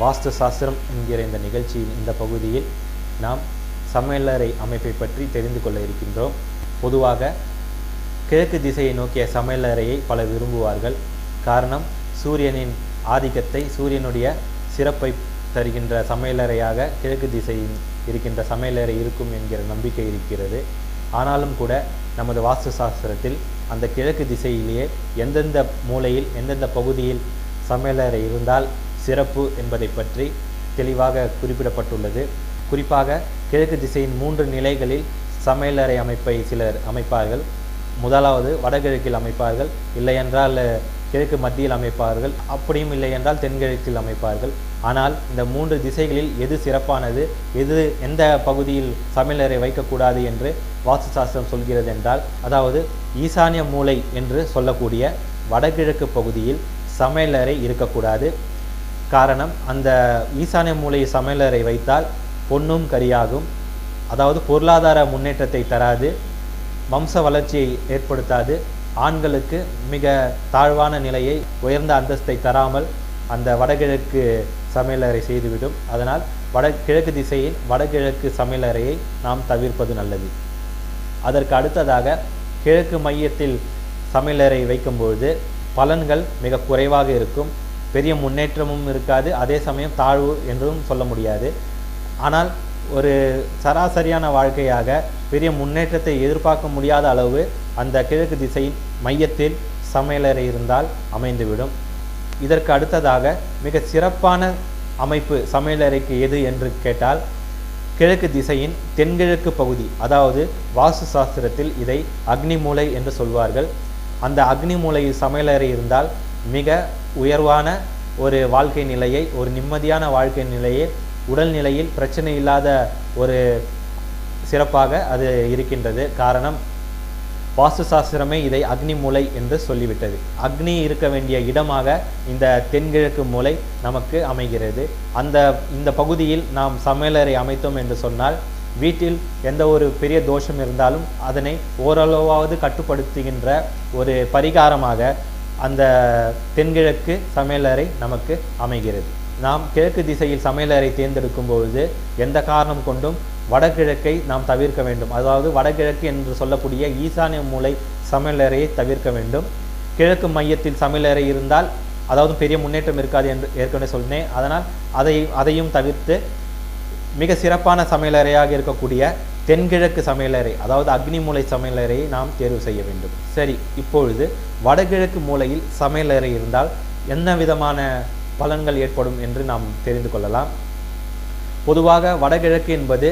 வாஸ்து சாஸ்திரம் என்கிற இந்த நிகழ்ச்சியின் இந்த பகுதியில் நாம் சமையலறை அமைப்பை பற்றி தெரிந்து கொள்ள இருக்கின்றோம். பொதுவாக கிழக்கு திசையை நோக்கிய சமையலறையை பலர் விரும்புவார்கள். காரணம் சூரியனின் ஆதிக்கத்தை சூரியனுடைய சிறப்பை தருகின்ற சமையலறையாக கிழக்கு திசையில் இருக்கின்ற சமையலறை இருக்கும் என்கிற நம்பிக்கை இருக்கிறது. ஆனாலும் கூட நமது வாஸ்து சாஸ்திரத்தில் அந்த கிழக்கு திசையிலேயே எந்தெந்த மூலையில் எந்தெந்த பகுதியில் சமையலறை இருந்தால் சிறப்பு என்பதை பற்றி தெளிவாக குறிப்பிடப்பட்டுள்ளது. குறிப்பாக கிழக்கு திசையின் மூன்று நிலைகளில் சமையலறை அமைப்பை சிலர் அமைப்பார்கள். முதலாவது வடகிழக்கில் அமைப்பார்கள். இல்லையென்றால் கிழக்கு மத்தியில் அமைப்பார்கள். அப்படியும் இல்லை என்றால் தென்கிழக்கில் அமைப்பார்கள். ஆனால் இந்த மூன்று திசைகளில் எது சிறப்பானது எது எந்த பகுதியில் சமையலறை வைக்கக்கூடாது என்று வாஸ்து சாஸ்திரம் சொல்கிறது என்றால் அதாவது ஈசானிய மூலை என்று சொல்லக்கூடிய வடகிழக்கு பகுதியில் சமையலறை இருக்கக்கூடாது. காரணம் அந்த ஈசானிய மூலை சமையலறை வைத்தால் பொன்னும் கரியாகும். அதாவது பொருளாதார முன்னேற்றத்தை தராது வம்ச வளர்ச்சியை ஏற்படுத்தாது. ஆண்களுக்கு மிக தாழ்வான நிலையை உயர்ந்த அந்தஸ்தை தராமல் அந்த வடகிழக்கு சமையலறை செய்துவிடும். அதனால் வட கிழக்கு திசையில் வடகிழக்கு சமையலறையை நாம் தவிர்ப்பது நல்லது. அதற்கு அடுத்ததாக கிழக்கு மையத்தில் சமையலறை வைக்கும்பொழுது பலன்கள் மிக குறைவாக இருக்கும். பெரிய முன்னேற்றமும் இருக்காது. அதே சமயம் தாழ்வு என்றும் சொல்ல முடியாது. ஆனால் ஒரு சராசரியான வாழ்க்கையாக பெரிய முன்னேற்றத்தை எதிர்பார்க்க முடியாத அளவு அந்த கிழக்கு திசையின் மையத்தில் சமையலறை இருந்தால் அமைந்துவிடும். இதற்கு அடுத்ததாக மிக சிறப்பான அமைப்பு சமையலறைக்கு எது என்று கேட்டால் கிழக்கு திசையின் தென்கிழக்கு பகுதி அதாவது வாஸ்து சாஸ்திரத்தில் இதை அக்னி மூலை என்று சொல்வார்கள். அந்த அக்னி மூலை சமையலறை இருந்தால் மிக உயர்வான ஒரு வாழ்க்கை நிலையை ஒரு நிம்மதியான வாழ்க்கை நிலையை உடல்நிலையில் பிரச்சனை இல்லாத ஒரு சிறப்பாக அது இருக்கின்றது. காரணம் வாஸ்து சாஸ்திரமே இதை அக்னி மூலை என்று சொல்லிவிட்டது. அக்னி இருக்க வேண்டிய இடமாக இந்த தென்கிழக்கு மூலை நமக்கு அமைகிறது. அந்த இந்த பகுதியில் நாம் சமையலறை அமைத்தோம் என்று சொன்னால் வீட்டில் எந்த ஒரு பெரிய தோஷம் இருந்தாலும் அதனை ஓரளவாவது கட்டுப்படுத்துகின்ற ஒரு பரிகாரமாக அந்த தென்கிழக்கு சமையலறை நமக்கு அமைகிறது. நாம் கிழக்கு திசையில் சமையலறை தேர்ந்தெடுக்கும் பொழுது எந்த காரணம் கொண்டும் வடகிழக்கை நாம் தவிர்க்க வேண்டும். அதாவது வடகிழக்கு என்று சொல்லக்கூடிய ஈசானிய மூலை சமையலறையை தவிர்க்க வேண்டும். கிழக்கு மையத்தில் சமையலறை இருந்தால் அதாவது பெரிய முன்னேற்றம் இருக்காது என்று ஏற்கனவே சொன்னேன். அதனால் அதை அதையும் தவிர்த்து மிக சிறப்பான சமையலறையாக இருக்கக்கூடிய தென்கிழக்கு சமையலறை அதாவது அக்னி மூலை சமையலறையை நாம் தேர்வு செய்ய வேண்டும். சரி இப்பொழுது வடகிழக்கு மூலையில் சமையலறை இருந்தால் என்ன விதமான பலன்கள் ஏற்படும் என்று நாம் தெரிந்து கொள்ளலாம். பொதுவாக வடகிழக்கு என்பது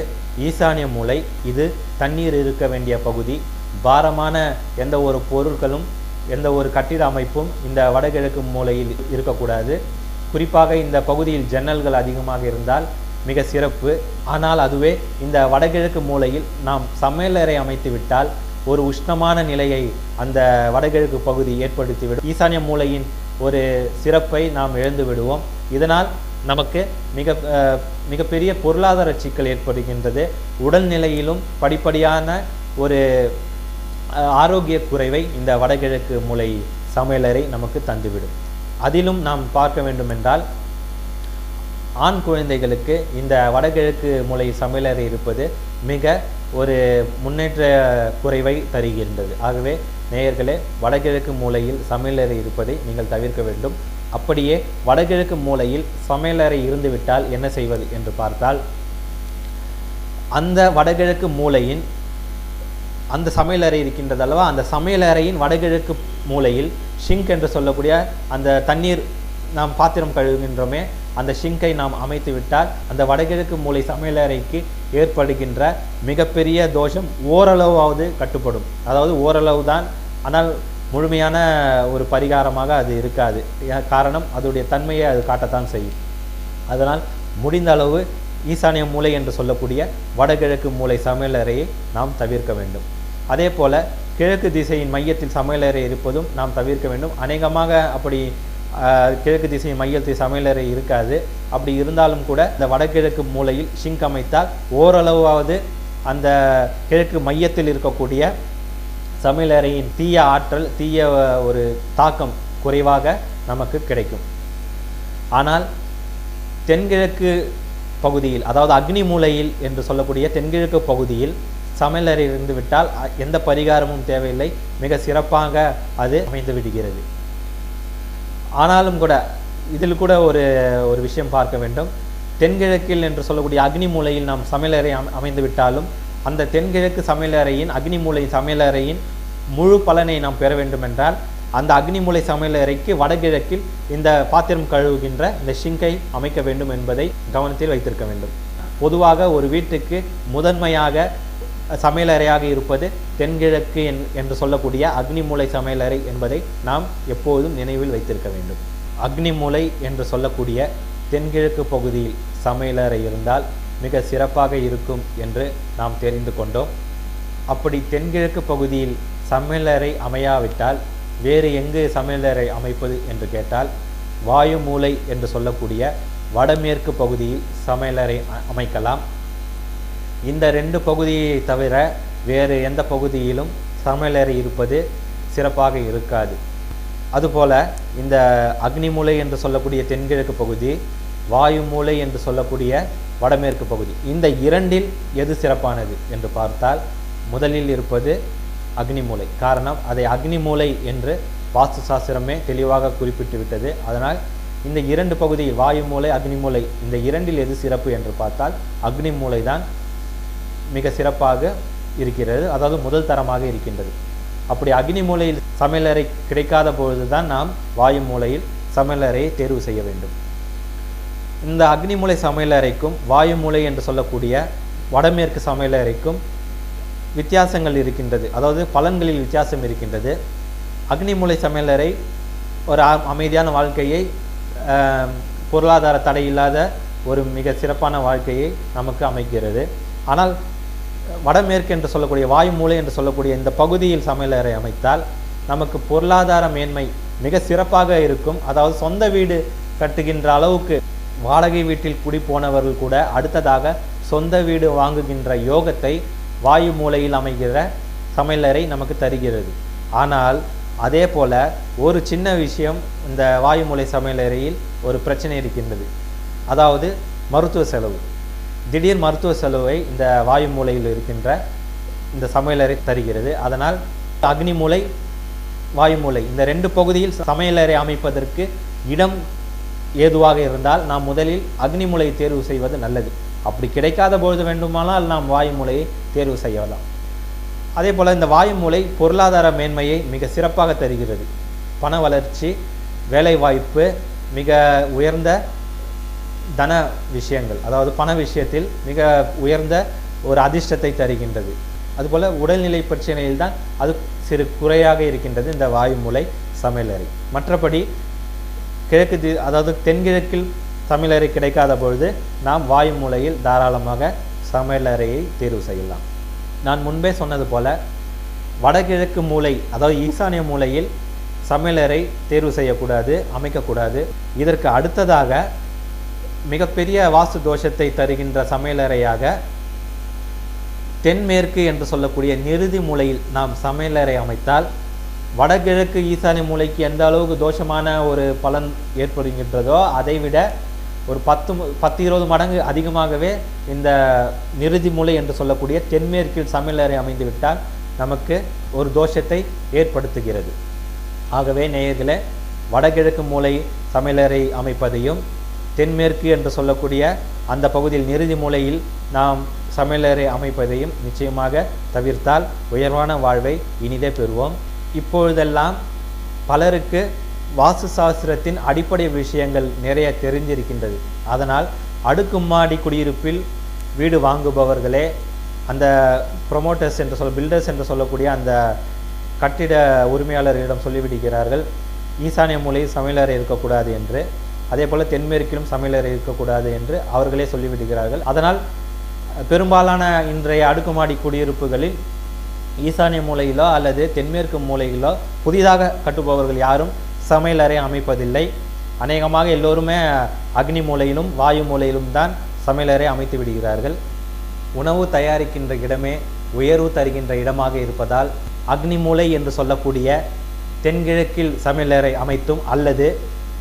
ஈசானிய மூலை இது தண்ணீர் இருக்க வேண்டிய பகுதி. பாரமான எந்த ஒரு பொருட்களும் எந்த ஒரு கட்டிட அமைப்பும் இந்த வடகிழக்கு மூலையில் இருக்கக்கூடாது. குறிப்பாக இந்த பகுதியில் ஜன்னல்கள் அதிகமாக இருந்தால் மிக சிறப்பு. ஆனால் அதுவே இந்த வடகிழக்கு மூலையில் நாம் சமையலறை அமைத்துவிட்டால் ஒரு உஷ்ணமான நிலையை அந்த வடகிழக்கு பகுதி ஏற்படுத்திவிடும். ஈசானிய மூலையின் ஒரு சிறப்பை நாம் இழந்து விடுவோம். இதனால் நமக்கு மிக மிகப்பெரிய பொருளாதார சிக்கல் ஏற்படுகின்றது. உடல்நிலையிலும் படிப்படியான ஒரு ஆரோக்கிய குறைவை இந்த வடகிழக்கு மூலை சமையலறை நமக்கு தந்துவிடும். அதிலும் நாம் பார்க்க வேண்டுமென்றால் ஆண் குழந்தைகளுக்கு இந்த வடகிழக்கு மூலை சமையலறை இருப்பது மிக ஒரு முன்னேற்ற குறைவை தருகின்றது. ஆகவே நேயர்களே வடகிழக்கு மூலையில் சமையலறை இருப்பதை நீங்கள் தவிர்க்க வேண்டும். அப்படியே வடகிழக்கு மூலையில் சமையலறை இருந்துவிட்டால் என்ன செய்வது என்று பார்த்தால் அந்த வடகிழக்கு மூலையின் அந்த சமையலறை இருக்கின்றது அல்லவா? அந்த சமையலறையின் வடகிழக்கு மூலையில் ஷிங்க் என்று சொல்லக்கூடிய அந்த தண்ணீர் நாம் பாத்திரம் கழுவுகின்றோமே அந்த ஷிங்கை நாம் அமைத்து விட்டால் அந்த வடகிழக்கு மூலை சமையலறைக்கு ஏற்படுகின்ற மிகப்பெரிய தோஷம் ஓரளவாவது கட்டுப்படும். அதாவது ஓரளவு தான் ஆனால் முழுமையான ஒரு பரிகாரமாக அது இருக்காது. காரணம் அதோடைய தன்மையை அது காட்டத்தான் செய்யும். அதனால் முடிந்த அளவு ஈசானிய மூலை என்று சொல்லக்கூடிய வடகிழக்கு மூலை சமையலறையை நாம் தவிர்க்க வேண்டும். அதே போல் கிழக்கு திசையின் மையத்தில் சமையலறை இருப்பதும் நாம் தவிர்க்க வேண்டும். அநேகமாக அப்படி கிழக்கு திசையின் மையத்தில் சமையலறை இருக்காது. அப்படி இருந்தாலும் கூட இந்த வடகிழக்கு மூலையில் ஷிங்க் அமைத்தால் ஓரளவாவது அந்த கிழக்கு மையத்தில் இருக்கக்கூடிய சமையலறையின் தீய ஆற்றல் தீய ஒரு தாக்கம் குறைவாக நமக்கு கிடைக்கும். ஆனால் தென்கிழக்கு பகுதியில் அதாவது அக்னி மூலையில் என்று சொல்லக்கூடிய தென்கிழக்கு பகுதியில் சமையலறை இருந்து விட்டால் எந்த பரிகாரமும் தேவையில்லை. மிக சிறப்பாக அது அமைந்து விடுகிறது. ஆனாலும் கூட இதில் கூட ஒரு ஒரு விஷயம் பார்க்க வேண்டும். தென்கிழக்கில் என்று சொல்லக்கூடிய அக்னி மூலையில் நாம் சமையலறை அமைந்து விட்டாலும் அந்த தென்கிழக்கு சமையலறையின் அக்னி மூலை சமையலறையின் முழு பலனை நாம் பெற வேண்டும் என்றால் அந்த அக்னிமூலை சமையலறைக்கு வடகிழக்கில் இந்த பாத்திரம் கழுவுகின்ற இந்த ஷிங்கை அமைக்க வேண்டும் என்பதை கவனத்தில் வைத்திருக்க வேண்டும். பொதுவாக ஒரு வீட்டுக்கு முதன்மையாக சமையலறையாக இருப்பது தென்கிழக்கு என்- என்று சொல்லக்கூடிய அக்னிமூலை சமையலறை என்பதை நாம் எப்போதும் நினைவில் வைத்திருக்க வேண்டும். அக்னிமூலை என்று சொல்லக்கூடிய தென்கிழக்கு பகுதியில் சமையலறை இருந்தால் மிக சிறப்பாக இருக்கும் என்று நாம் தெரிந்து கொண்டோம். அப்படி தென்கிழக்கு பகுதியில் சமையலறை அமையாவிட்டால் வேறு எங்கு சமையலறை அமைப்பது என்று கேட்டால் வாயு மூலை என்று சொல்லக்கூடிய வடமேற்கு பகுதியில் சமையலறை அமைக்கலாம். இந்த ரெண்டு பகுதியை தவிர வேறு எந்த பகுதியிலும் சமையலறை இருப்பது சிறப்பாக இருக்காது. அதுபோல் இந்த அக்னி மூலை என்று சொல்லக்கூடிய தென்கிழக்கு பகுதி வாயு மூலை என்று சொல்லக்கூடிய வடமேற்கு பகுதி இந்த இரண்டில் எது சிறப்பானது என்று பார்த்தால் முதலில் இருப்பது அக்னி மூலை காரணம் அதை அக்னி மூலை என்று வாஸ்து சாஸ்திரமே தெளிவாக குறிப்பிட்டு விட்டது. அதனால் இந்த இரண்டு பகுதியில் வாயு மூலை அக்னி மூலை இந்த இரண்டில் எது சிறப்பு என்று பார்த்தால் அக்னி மூலை தான் மிக சிறப்பாக இருக்கிறது. அதாவது முதல் தரமாக இருக்கின்றது. அப்படி அக்னி மூலையில் சமையலறை கிடைக்காத பொழுதுதான் நாம் வாயு மூலையில் சமையலறையை தேர்வு செய்ய வேண்டும். இந்த அக்னி மூலை சமையலறைக்கும் வாயு மூலை என்று சொல்லக்கூடிய வடமேற்கு சமையலறைக்கும் வித்தியாசங்கள் இருக்கின்றது. அதாவது பலன்களில் வித்தியாசம் இருக்கின்றது. அக்னி மூலை சமையலறை ஒரு அமைதியான வாழ்க்கையை பொருளாதார தடை இல்லாத ஒரு மிக சிறப்பான வாழ்க்கையை நமக்கு அமைக்கிறது. ஆனால் வடமேற்கு என்று சொல்லக்கூடிய வாயு மூலை என்று சொல்லக்கூடிய இந்த பகுதியில் சமையலறை அமைத்தால் நமக்கு பொருளாதார மேன்மை மிக சிறப்பாக இருக்கும். அதாவது சொந்த வீடு கட்டுகின்ற அளவுக்கு வாடகை வீட்டில் குடி போனவர்கள் கூட அடுத்ததாக சொந்த வீடு வாங்குகின்ற யோகத்தை வாயு மூலையில் அமைகிற சமையலறை நமக்கு தருகிறது. ஆனால் அதே போல ஒரு சின்ன விஷயம் இந்த வாயு மூலை சமையலறையில் ஒரு பிரச்சனை இருக்கின்றது. அதாவது மருத்துவ செலவு. திடீர் மருத்துவ செலவை இந்த வாயு மூலையில் இருக்கின்ற இந்த சமையலறை தருகிறது. அதனால் அக்னி மூலை வாயு மூலை இந்த ரெண்டு பகுதியில் சமையலறை அமைப்பதற்கு இடம் ஏதுவாக இருந்தால் நாம் முதலில் அக்னி மூலையை தேர்வு செய்வது நல்லது. அப்படி கிடைக்காத பொழுது வேண்டுமானால் நாம் வாயு மூலையை தேர்வு செய்யலாம். அதே போல் இந்த வாயு மூலை பொருளாதார மேன்மையை மிக சிறப்பாக தருகிறது. பண வளர்ச்சி வேலைவாய்ப்பு மிக உயர்ந்த தன விஷயங்கள் அதாவது பண விஷயத்தில் மிக உயர்ந்த ஒரு அதிர்ஷ்டத்தை தருகின்றது. அதுபோல் உடல்நிலை பிரச்சனையில் தான் அது சிறு குறையாக இருக்கின்றது இந்த வாயு மூலை சமையலறை. மற்றபடி கிழக்கு தி அதாவது தென்கிழக்கில் சமையலறை கிடைக்காத பொழுது நாம் வாயு மூலையில் தாராளமாக சமையலறையை தேர்வு செய்யலாம். நான் முன்பே சொன்னது போல வடகிழக்கு மூலை அதாவது ஈசானிய மூலையில் சமையலறை தேர்வு செய்யக்கூடாது அமைக்கக்கூடாது. இதற்கு அடுத்ததாக மிகப்பெரிய வாஸ்து தோஷத்தை தருகின்ற சமையலறையாக தென்மேற்கு என்று சொல்லக்கூடிய நிறுதி மூலையில் நாம் சமையலறை அமைத்தால் வடகிழக்கு ஈசானிய மூலைக்கு எந்த அளவுக்கு தோஷமான ஒரு பலன் ஏற்படுகின்றதோ அதைவிட ஒரு பத்து பத்து இருபது மடங்கு அதிகமாகவே இந்த நிறுதி மூலை என்று சொல்லக்கூடிய தென்மேற்கில் சமையலறை அமைந்துவிட்டால் நமக்கு ஒரு தோஷத்தை ஏற்படுத்துகிறது. ஆகவே நேயர்களே வடகிழக்கு மூலை சமையலறை அமைப்பதையும் தென்மேற்கு என்று சொல்லக்கூடிய அந்த பகுதியில் நிறுதி மூலையில் நாம் சமையலறை அமைப்பதையும் நிச்சயமாக தவிர்த்தால் உயர்வான வாழ்வை இனிதே பெறுவோம். இப்பொழுதெல்லாம் பலருக்கு வாஸ்து சாஸ்திரத்தின் அடிப்படை விஷயங்கள் நிறைய தெரிஞ்சிருக்கின்றது. அதனால் அடுக்குமாடி குடியிருப்பில் வீடு வாங்குபவர்களே அந்த ப்ரொமோட்டர்ஸ் என்று சொல் பில்டர்ஸ் என்று சொல்லக்கூடிய அந்த கட்டிட உரிமையாளர்களிடம் சொல்லிவிடுகிறார்கள் ஈசானிய மூலையில் சமையலறை இருக்கக்கூடாது என்று. அதே போல் தென்மேற்கிலும் சமையலறை இருக்கக்கூடாது என்று அவர்களே சொல்லிவிடுகிறார்கள். அதனால் பெரும்பாலான இன்றைய அடுக்குமாடி குடியிருப்புகளில் ஈசானிய மூலையிலோ அல்லது தென்மேற்கு மூலையிலோ புதிதாக கட்டுபவர்கள் யாரும் சமையலறை அமைப்பதில்லை. அநேகமாக எல்லோருமே அக்னி மூலையிலும் வாயு மூலையிலும் தான் சமையலறை அமைத்து விடுகிறார்கள். உணவு தயாரிக்கின்ற இடமே உயர்வு தருகின்ற இடமாக இருப்பதால் அக்னி மூலை என்று சொல்லக்கூடிய தென்கிழக்கில் சமையலறை அமைத்தும் அல்லது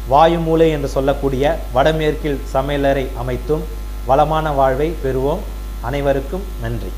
வாயு மூலை என்று சொல்லக்கூடிய வடமேற்கில் சமையலறை அமைத்தும் வளமான வாழ்வை பெறுவோம். அனைவருக்கும் நன்றி.